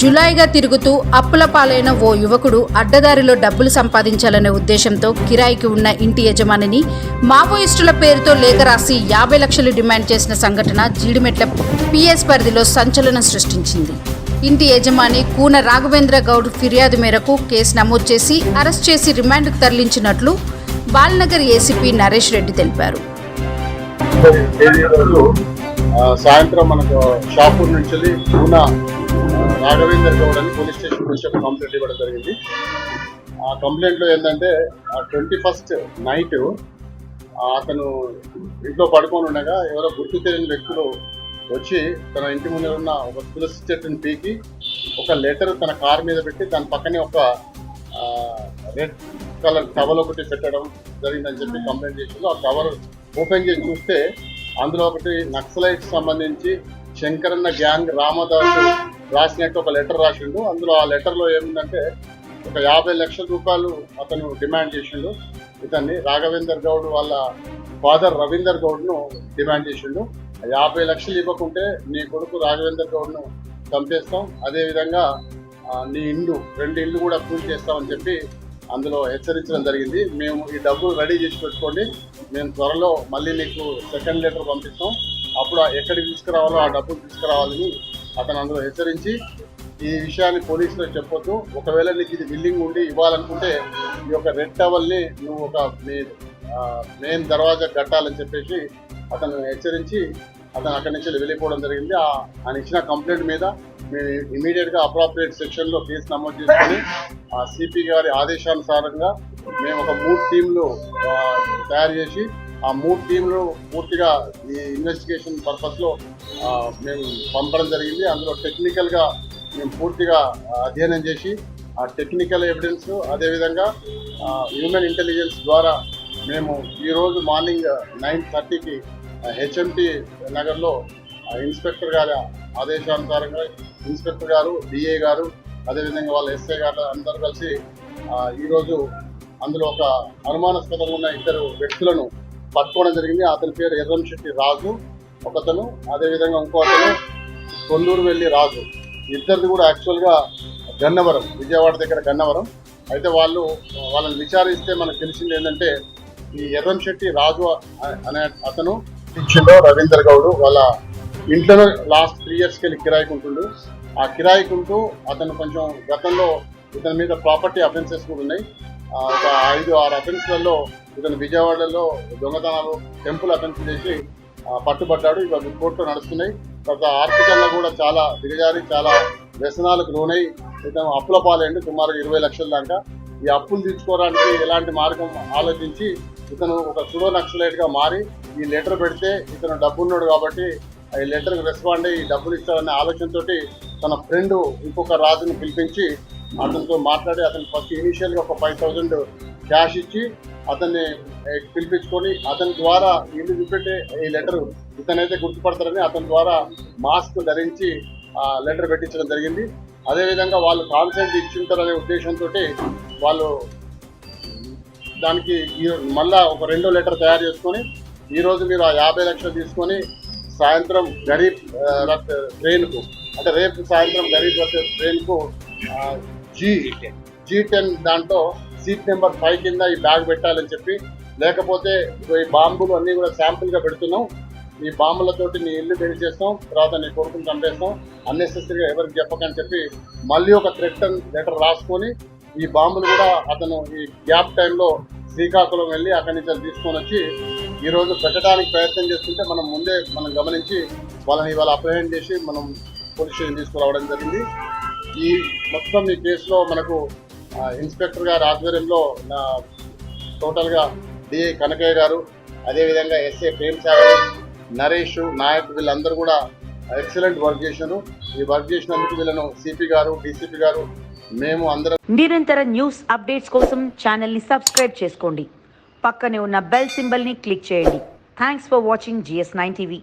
జులాయిగా తిరుగుతూ అప్పుల పాలైన ఓ యువకుడు అడ్డదారిలో డబ్బులు సంపాదించాలనే ఉద్దేశంతో కిరాయికి ఉన్న ఇంటి యజమానిని మావోయిస్టుల పేరుతో లేఖ రాసి యాభై లక్షలు డిమాండ్ చేసిన సంఘటన జీడిమెట్ల పిఎస్ పరిధిలో సంచలనం సృష్టించింది. ఇంటి యజమాని కూన రాఘవేంద్ర గౌడ్ ఫిర్యాదు మేరకు కేసు నమోదు చేసి అరెస్ట్ చేసి రిమాండ్కు తరలించినట్లు బాల్నగర్ ఏసీపీ నరేష్ రెడ్డి తెలిపారు. సాయంత్రం మనకు షాపూర్ నుంచి కూన రాఘవేందర్ గౌడ్ అని పోలీస్ స్టేషన్ నుంచి ఒక కంప్లైంట్ ఇవ్వడం జరిగింది. ఆ కంప్లైంట్లో ఏంటంటే ట్వంటీ ఫస్ట్ నైట్ అతను ఇంట్లో పడుకొని ఉండగా ఎవరో గుర్తు తెలియని వ్యక్తులు వచ్చి తన ఇంటి ముందు ఉన్న ఒక తులసి చెట్టుని పీకి ఒక లెటర్ తన కార్ మీద పెట్టి దాని పక్కనే ఒక రెడ్ కలర్ టవల్ ఒకటి పెట్టడం జరిగిందని చెప్పి కంప్లైంట్ చేసింది ఆ కవర్ ఓపెన్ చేసి చూస్తే అందులో ఒకటి నక్సలైట్ సంబంధించి శంకరన్న గ్యాంగ్ రామదాసు రాసినట్టు ఒక లెటర్ రాసిండు. అందులో ఆ లెటర్లో ఏముందంటే ఒక యాభై లక్షల రూపాయలు అతను డిమాండ్ చేసిండు. ఇతన్ని రాఘవేందర్ గౌడ్ వాళ్ళ ఫాదర్ రవీందర్ గౌడ్ను డిమాండ్ చేసిండు. ఆ యాభై లక్షలు ఇవ్వకుంటే నీ కొడుకు రాఘవేందర్ గౌడ్ను చంపేస్తాం. అదేవిధంగా నీ ఇల్లు రెండు ఇల్లు కూడా పూజ చేస్తామని చెప్పి అందులో హెచ్చరించడం జరిగింది. మేము ఈ డబ్బులు రెడీ చేసి పెట్టుకోండి. మేము త్వరలో మళ్ళీ నీకు సెకండ్ లెటర్ పంపిస్తాం. అప్పుడు ఎక్కడికి తీసుకురావాలో ఆ డబ్బులు తీసుకురావాలని అతను అందులో హెచ్చరించి ఈ విషయాన్ని పోలీసులకు చెప్పొద్దు. ఒకవేళ నీకు ఇది బిల్లింగ్ ఉండి ఇవ్వాలనుకుంటే ఈ యొక్క రెడ్ టవల్ని నువ్వు ఒక మీ మెయిన్ దర్వాజా కట్టాలని చెప్పేసి అతను హెచ్చరించి అతను అక్కడి నుంచి వెళ్ళిపోవడం జరిగింది. ఆయన ఇచ్చిన కంప్లైంట్ మీద మేము ఇమీడియట్గా అప్రాప్రియేట్ సెక్షన్లో కేసు నమోదు చేసుకొని ఆ సిపి గారి ఆదేశానుసారంగా మేము ఒక మూడు టీంలు తయారు చేసి ఆ మూడు టీంలు పూర్తిగా ఈ ఇన్వెస్టిగేషన్ పర్పస్లో మేము పంపడం జరిగింది. అందులో టెక్నికల్గా మేము పూర్తిగా అధ్యయనం చేసి ఆ టెక్నికల్ ఎవిడెన్స్ అదేవిధంగా హ్యూమన్ ఇంటెలిజెన్స్ ద్వారా మేము ఈరోజు మార్నింగ్ నైన్ థర్టీకి హెచ్ఎంటి నగర్లో ఇన్స్పెక్టర్ గారి ఆదేశానుసారంగా ఇన్స్పెక్టర్ గారు డిఏ గారు అదేవిధంగా వాళ్ళ ఎస్ఐ గారు అందరూ కలిసి ఈరోజు అందులో ఒక అనుమానాస్పదంగా ఉన్న ఇద్దరు వ్యక్తులను పట్టుకోవడం జరిగింది. అతని పేరు ఎర్రంశెట్టి రాజు ఒకతను అదేవిధంగా ఇంకో అతను కొల్లూరు వెళ్ళి రాజు. ఇద్దరిది కూడా యాక్చువల్గా గన్నవరం విజయవాడ దగ్గర గన్నవరం. అయితే వాళ్ళు వాళ్ళని విచారిస్తే మనకు తెలిసింది ఏంటంటే ఈ ఎర్రంశెట్టి రాజు అనే అతను ఇచ్చిండో రవీందర్ గౌడ్ వాళ్ళ ఇంట్లోనే లాస్ట్ త్రీ ఇయర్స్కి వెళ్ళి కిరాయికి ఉంటుండు ఆ కిరాయికి ఉంటూ అతను కొంచెం గతంలో ఇతని మీద ప్రాపర్టీ అఫెన్సెస్ కూడా ఉన్నాయి. ఒక ఐదు ఆరు అఫెన్స్లలో ఇతను విజయవాడలో దొంగతనాలు టెంపుల్ అఫెన్స్ చేసి పట్టుబడ్డాడు. ఇవాళ కోర్టులో నడుస్తున్నాయి. తర్వాత ఆర్థికంగా కూడా చాలా దిగజారి చాలా వ్యసనాలకు లోనై ఇతను అప్పుల పాలైండు సుమారు ఇరవై లక్షల దాకా. ఈ అప్పులు తీర్చుకోవడానికి ఎలాంటి మార్గం ఆలోచించి ఇతను ఒక సుడో నక్సలైట్గా మారి ఈ లెటర్ పెడితే ఇతను డబ్బున్నాడు కాబట్టి ఈ లెటర్కి రెస్పాండ్ అయ్యి డబ్బులు ఇస్తాడనే ఆలోచనతోటి తన ఫ్రెండ్ ఇంకొక రాజును పిలిపించి అతనితో మాట్లాడి అతను ఫస్ట్ ఇనిషియల్గా ఒక ఫైవ్ థౌజండ్ క్యాష్ ఇచ్చి అతన్ని పిలిపించుకొని అతని ద్వారా ఇల్లు చూపెట్టే ఈ లెటర్ ఇతనైతే గుర్తుపడతారని అతని ద్వారా మాస్క్ ధరించి ఆ లెటర్ పెట్టించడం జరిగింది. అదేవిధంగా వాళ్ళు కాన్సెంట్ ఇచ్చింటారనే ఉద్దేశంతో వాళ్ళు దానికి ఈ మళ్ళా ఒక రెండో లెటర్ తయారు చేసుకొని ఈరోజు మీరు ఆ యాభై లక్షలు తీసుకొని సాయంత్రం గరీబ్ ట్రైన్కు అంటే రేపు సాయంత్రం గరీబ్ రథ్ ట్రైన్కు జీ జీ టెన్ దాంట్లో సీట్ నెంబర్ ఫైవ్ కింద ఈ బ్యాగ్ పెట్టాలని చెప్పి లేకపోతే ఈ బాంబులు అన్నీ కూడా శాంపుల్గా పెడుతున్నాం. ఈ బాంబులతోటి నీ ఇల్లు పెళ్ళి చేస్తాం తర్వాత నీ కొడుకుని చంపేస్తాం అన్నెసెసరీగా ఎవరికి చెప్పకని చెప్పి మళ్ళీ ఒక థ్రెటన్ లెటర్ రాసుకొని ఈ బాంబులు కూడా అతను ఈ గ్యాప్ టైంలో శ్రీకాకుళం వెళ్ళి అక్కడి నుంచి అది తీసుకొని వచ్చి ఈరోజు పెట్టడానికి ప్రయత్నం చేస్తుంటే మనం ముందే మనం గమనించి వాళ్ళని ఇవాళ అప్రహెండ్ చేసి మనం పోలీస్ స్టేషన్ తీసుకురావడం జరిగింది. ఈ మొత్తం ఈ కేసులో మనకు ఇన్స్పెక్టర్ గారి ఆధ్వర్యంలో నా టోటల్గా డిఐ కనకయ్య గారు అదేవిధంగా ఎస్ఏ ప్రేమ్ సాగర్ నరేష్ నాయక్ వీళ్ళందరూ కూడా ఎక్సలెంట్ వర్క్ చేశారు. ఈ వర్క్ చేసినందుకు వీళ్ళను సిపి గారు డీసీపీ గారు మేము అందరం నిరంతర న్యూస్ అప్డేట్స్ కోసం ఛానల్ని సబ్స్క్రైబ్ చేసుకోండి. పక్కనే ఉన్న బెల్ సింబల్ని క్లిక్ చేయండి. Thanks for watching G S nine TV